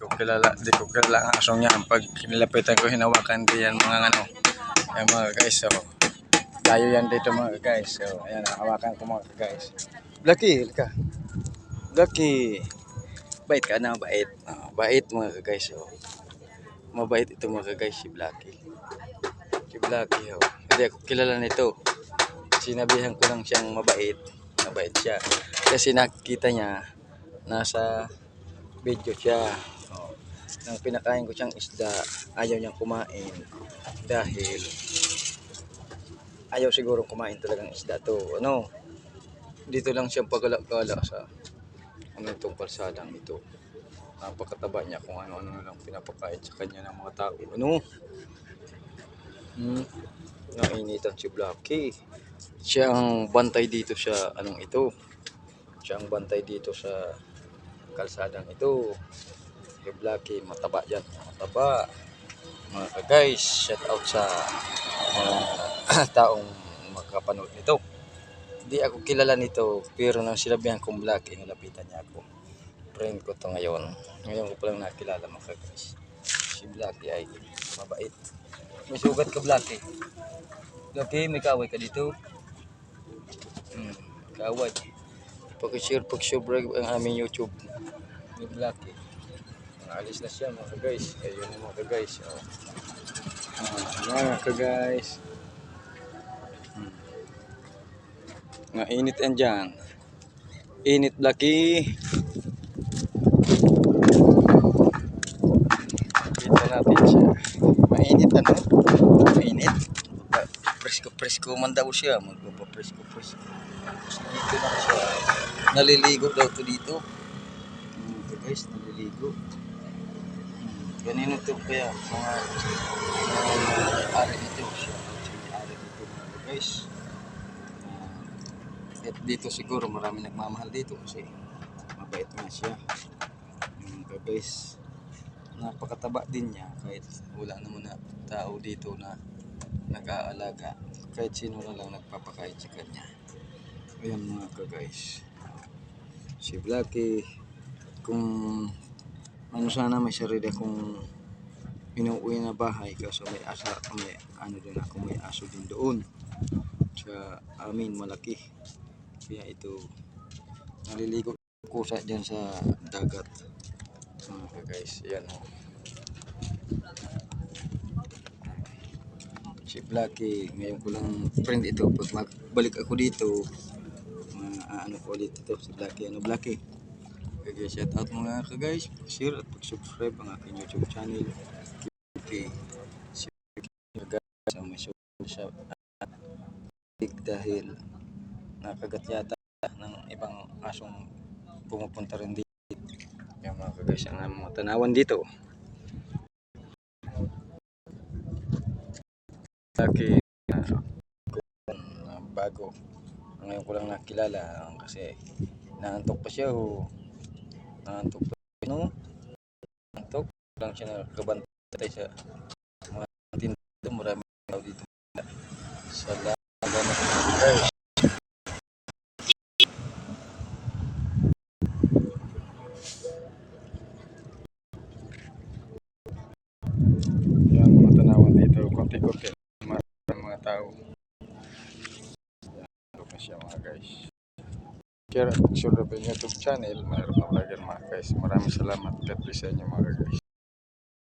ko kilala, di ko kilala ang asong yan. Pag kinilapitan ko, hinawakan di yan mga ano. Ayan mga guys, so. Tayo yan dito mga guys. So, ayan, hawakan ko mga guys. Blacky, ka. Blacky. Bait ka na, bait. Ah, bait mga guys, so. Mabait ito mga guys, si Blacky. Si Blacky, oh. Hindi ako kilala nito. Sinabihan ko lang siyang mabait. Mabait siya. Kasi nakita niya, nasa video siya. Nang pinakain ko siyang isda, ayaw niyang kumain dahil ayaw siguro kumain talagang isda to. Ano? Dito lang siya pagala-gala sa ano itong kalsadang ito. Napakataba niya kung ano-ano lang pinapakain sa kanya ng mga tao. Ano? Hmm. Nainitan si Blacky. Siya ang bantay dito sa anong ito. Siya ang bantay dito sa kalsadang ito. Si Blacky, mataba yan. Mataba. Mga guys, shout out sa mga taong makapanood nito. Hindi ako kilala nito, pero nang sinabihan kong Blacky, nilapitan niya ako. Friend ko to ngayon. Ngayon ko palang nakilala mga guys. Si Blacky ay mabait. May sugat ka Blacky. Blacky, may kaway ka dito. Hmm, kaway. Pag-share, pag-share ang aming YouTube ni Blacky. Alis na siya mga guys. Ayun yung mga guys. Oh. Ah, mga guys. Hmm. Nga init yan dyan. Init Blacky. Kita natin siya. Mainit ano? Mainit. Presko-presko man daw siya. Magpapapresko-presko. Dito lang siya. Naliligo daw to dito. Hmm, ito guys, naliligo. Ganino to kaya mga mga ari nito. Siya ari nito guys. Ah, at dito siguro marami nagmamahal dito kasi mabait nga siya. Mga guys, napakataba din niya kahit wala naman na tao dito na nag-aalaga. Kahit sino na lang nagpapakain sa kanya. Ayan mga ka-guys. Si Blacky, kung ano sana may sarili akong inuwi na bahay kasi may asa may ano din ako may aso din doon sa amin malaki. Kaya ito naliligo ko sa dyan sa dagat. Mga guys yan o. Si Blacky ngayon ko lang friend ito. Pag magbalik ako dito uh, ano ko ulit ito si Blacky. Ano Blacky Okay, shout out mga ka guys. Share at pag-subscribe ang aking YouTube channel. Okay. Share guys may show siya big dahil nakagat yata ng ibang asong pumupunta rin dito. Yung mga ka guys, ang mga tanawan dito. Uh, bago. Ngayon ko lang nakilala kasi naantok pa siya o Nantok pa no? Nantok lang siya nakabantay sa mga tindahan marami tao dito. Salamat guys. Yan mga tanawan dito, konti-konti mga, mga tao. Ito pa siya mga guys. Share at sure yung YouTube channel. Mayroon na vlogger mga guys. Maraming salamat. God bless sa inyo mga guys.